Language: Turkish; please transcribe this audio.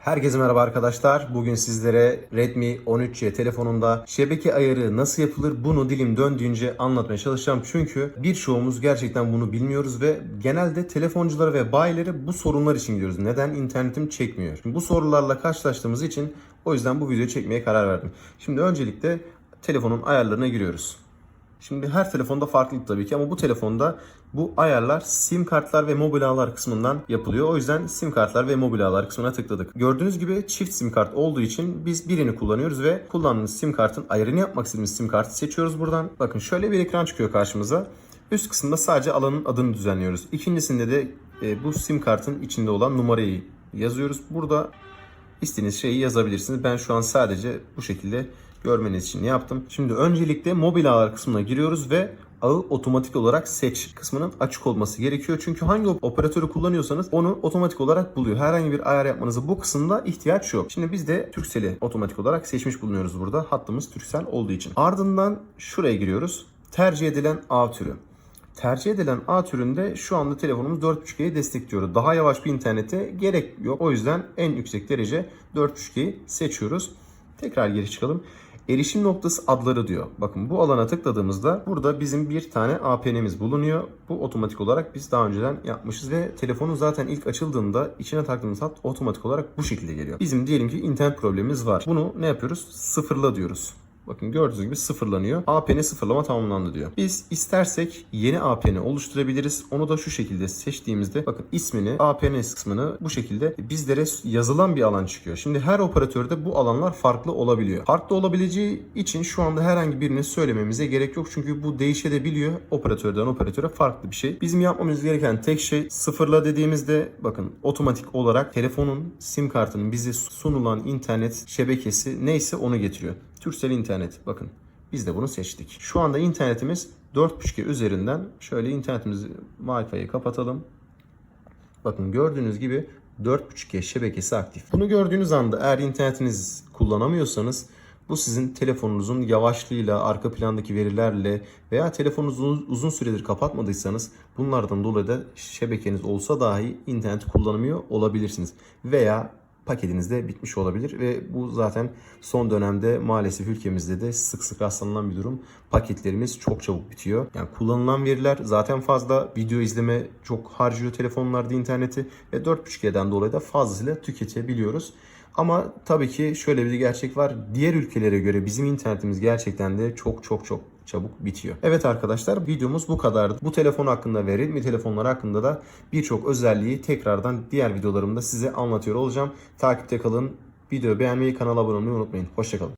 Herkese merhaba arkadaşlar. Bugün sizlere Redmi 13C telefonunda şebeke ayarı nasıl yapılır bunu dilim döndüğünce anlatmaya çalışacağım. Çünkü birçoğumuz gerçekten bunu bilmiyoruz ve genelde telefonculara ve bayilere bu sorunlar için gidiyoruz. Neden internetim çekmiyor? Şimdi bu sorularla karşılaştığımız için o yüzden bu videoyu çekmeye karar verdim. Şimdi öncelikle telefonun ayarlarına giriyoruz. Şimdi her telefonda farklı tabii ki ama bu telefonda bu ayarlar sim kartlar ve mobil ağlar kısmından yapılıyor. O yüzden sim kartlar ve mobil ağlar kısmına tıkladık. Gördüğünüz gibi çift sim kart olduğu için biz birini kullanıyoruz ve kullandığımız sim kartın ayarını yapmak istediğimiz sim kartı seçiyoruz buradan. Bakın şöyle bir ekran çıkıyor karşımıza. Üst kısımda sadece alanın adını düzenliyoruz. İkincisinde de e, bu sim kartın içinde olan numarayı yazıyoruz. Burada istediğiniz şeyi yazabilirsiniz. Ben şu an sadece bu şekilde görmeniz için yaptım. Şimdi öncelikle mobil ağlar kısmına giriyoruz ve ağı otomatik olarak seç kısmının açık olması gerekiyor. Çünkü hangi operatörü kullanıyorsanız onu otomatik olarak buluyor. Herhangi bir ayar yapmanıza bu kısımda ihtiyaç yok. Şimdi biz de Turkcell'i otomatik olarak seçmiş bulunuyoruz burada. Hattımız Turkcell olduğu için. Ardından şuraya giriyoruz. Tercih edilen ağ türü. Tercih edilen A türünde şu anda telefonumuz 4.5G'yi destekliyor. Daha yavaş bir internete gerek yok. O yüzden en yüksek derece 4.5G'yi seçiyoruz. Tekrar geri çıkalım. Erişim noktası adları diyor. Bakın bu alana tıkladığımızda burada bizim bir tane APN'miz bulunuyor. Bu otomatik olarak biz daha önceden yapmışız ve telefonun zaten ilk açıldığında içine taktığımız hat otomatik olarak bu şekilde geliyor. Bizim diyelim ki internet problemimiz var. Bunu ne yapıyoruz? Sıfırla diyoruz. Bakın gördüğünüz gibi sıfırlanıyor. APN sıfırlama tamamlandı diyor. Biz istersek yeni APN oluşturabiliriz. Onu da şu şekilde seçtiğimizde bakın ismini APN kısmını bu şekilde bizlere yazılan bir alan çıkıyor. Şimdi her operatörde bu alanlar farklı olabiliyor. Farklı olabileceği için şu anda herhangi birini söylememize gerek yok. Çünkü bu değişebiliyor. Operatörden operatöre farklı bir şey. Bizim yapmamız gereken tek şey sıfırla dediğimizde bakın otomatik olarak telefonun sim kartının bize sunulan internet şebekesi neyse onu getiriyor. Turkcell internet. Bakın biz de bunu seçtik. Şu anda internetimiz 4.5G üzerinden şöyle internetimizi Wi-Fi'yi kapatalım. Bakın gördüğünüz gibi 4.5G şebekesi aktif. Bunu gördüğünüz anda eğer internetiniz kullanamıyorsanız bu sizin telefonunuzun yavaşlığıyla, arka plandaki verilerle veya telefonunuzu uzun süredir kapatmadıysanız bunlardan dolayı da şebekeniz olsa dahi internet kullanamıyor olabilirsiniz. Veya paketiniz de bitmiş olabilir ve bu zaten son dönemde maalesef ülkemizde de sık sık rastlanılan bir durum. Paketlerimiz çok çabuk bitiyor. Yani kullanılan veriler zaten fazla. Video izleme çok harcıyor telefonlarda interneti ve 4.5G'den dolayı da fazlasıyla tüketebiliyoruz. Ama tabii ki şöyle bir gerçek var. Diğer ülkelere göre bizim internetimiz gerçekten de çok çok çok çabuk bitiyor. Evet arkadaşlar videomuz bu kadardı. Bu telefon hakkında ve Redmi telefonları hakkında da birçok özelliği tekrardan diğer videolarımda size anlatıyor olacağım. Takipte kalın. Videoyu beğenmeyi, kanala abone olmayı unutmayın. Hoşçakalın.